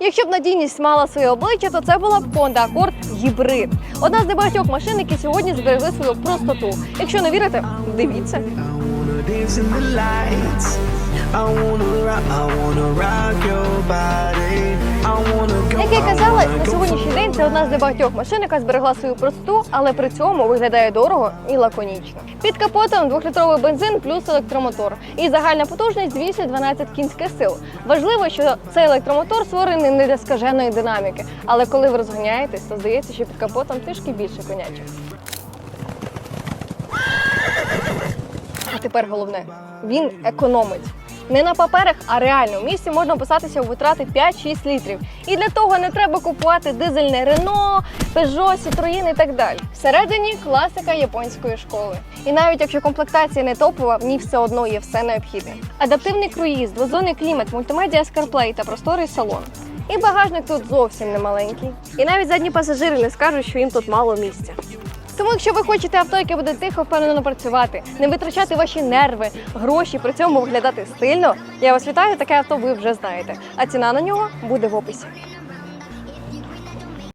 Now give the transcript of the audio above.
Якщо б надійність мала своє обличчя, то це була б Honda Accord гібрид. Одна з небагатьох машин, які сьогодні зберегли свою простоту. Якщо не вірите, дивіться. Як я казала, на сьогоднішній це одна з небагатьох машин, яка зберегла свою простоту, але при цьому виглядає дорого і лаконічно. Під капотом двохлітровий бензин плюс електромотор. І загальна потужність 212 кінських сил. Важливо, що цей електромотор створений не для скаженої динаміки, але коли ви розганяєтесь, то здається, що під капотом трішки більше конячих. А тепер головне, він економить. Не на паперах, а реально. В місті можна писатися у витрати 5-6 літрів. І для того не треба купувати дизельне Рено, Peugeot, Citroën і так далі. Всередині класика японської школи. І навіть якщо комплектація не топова, в ній все одно є все необхідне. Адаптивний круїз, двозонний клімат, мультимедіа CarPlay та просторий салон. І багажник тут зовсім не маленький. І навіть задні пасажири не скажуть, що їм тут мало місця. Тому, якщо ви хочете авто, яке буде тихо, впевнено працювати, не витрачати ваші нерви, гроші, при цьому виглядати стильно, я вас вітаю, таке авто ви вже знаєте. А ціна на нього буде в описі.